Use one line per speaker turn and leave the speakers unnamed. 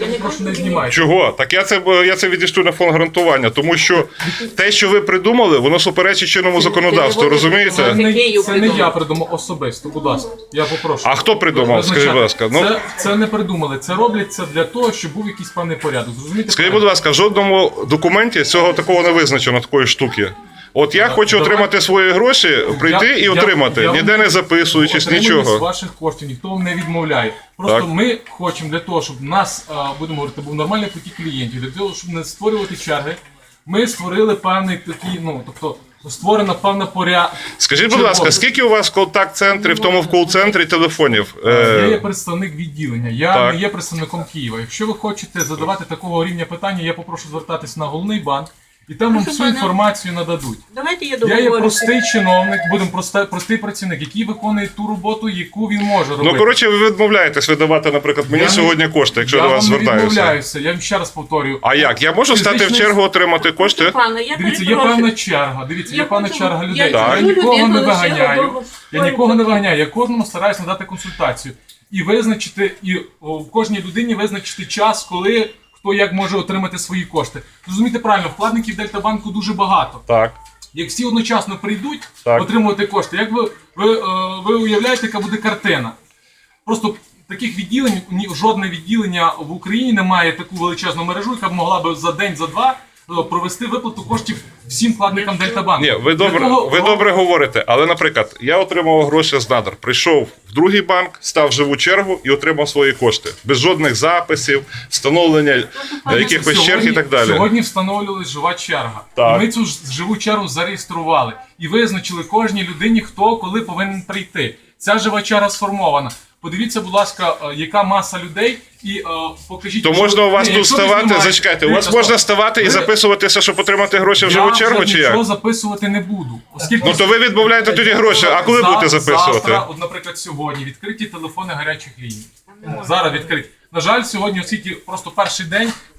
Я прошу не знімайте.
Чого? Так я це я це відійшлю на фон гарантування, тому що те, що ви придумали, воно суперечить чинному законодавству.
Це
Розумієте?
не, це не я придумав особисто, будь ласка. Я попрошу.
А хто придумав? Скажіть, будь ласка. Ну
це, це не придумали. Це роблять це для того, щоб був якийсь певний порядок. Зрозумієте?
скажіть, будь ласка, в жодному документі цього такого не визначено такої штуки. От я хочу
давай.
отримати свої гроші, прийти
Я-
і
я-
отримати,
я-
ніде не записуючись,
Отримуємо з
нічого.
ваших коштів, ніхто вам не відмовляє. Просто
Так.
ми хочемо для того, щоб нас, а, будемо говорити, був нормальний потік клієнтів, для того, щоб не створювати черги. Ми створили певний такий, ну тобто створена певна поря.
Скажіть, будь ласка, скільки у вас в контакт-центрі, в тому в кол-центрі телефонів?
Я є
Е,
представник відділення, я
Так.
не є представником Києва. Якщо ви хочете задавати такого рівня питання, я попрошу звертатись на головний банк, і там вам всю інформацію нададуть.
Давайте я
Я є простий чиновник, будемо простий, простий працівник, який виконує ту роботу, яку він може робити.
ну коротше, ви відмовляєтесь видавати, наприклад, мені
Я не-
сьогодні кошти, якщо
я
до вас
не
звертаюся.
відмовляюся, я вам ще раз повторюю.
А як? Я можу стати в чергу отримати кошти?
Пане, я
Дивіться, є певна черга. Дивіться, є
Я
певна
хочу-
черга людей.
Так.
Я нікого не виганяю. Я нікого не виганяю. Я кожному стараюся надати консультацію і визначити, і о, в кожній людині визначити час, коли хто як може отримати свої кошти. Зрозумійте правильно, вкладників Дельтабанку дуже багато.
Так.
Як всі одночасно прийдуть
Так.
отримувати кошти, як ви, ви, е, ви уявляєте, яка буде картина? Просто таких відділень, жодне відділення в Україні не має таку величезну мережу, яка б могла б за день, за два провести виплату коштів всім вкладникам Дельтабанку.
Ні, ви добре,
того
ви добре говорите, але, наприклад, я отримав гроші з надр, прийшов в другий банк, став в живу чергу і отримав свої кошти. Без жодних записів, встановлення е, якихось черг і так далі.
Сьогодні встановлювалась жива черга.
Так.
Ми цю ж живу чергу зареєстрували і визначили кожній людині, хто коли повинен прийти. Ця жива черга сформована. Подивіться, будь ласка, е, яка маса людей, і е, покажіть.
То можна у вас тут ставати, зачекайте, у вас можна ставати і записуватися, щоб отримати гроші в живу чергу, чи
я
як?
записувати не буду. Оскільки
Ну то ви відмовляєте тоді гроші, а коли будете записувати?
Завтра, от, наприклад, сьогодні відкриті телефони гарячих ліній. Зараз відкриті. На жаль, сьогодні, оскільки просто перший день,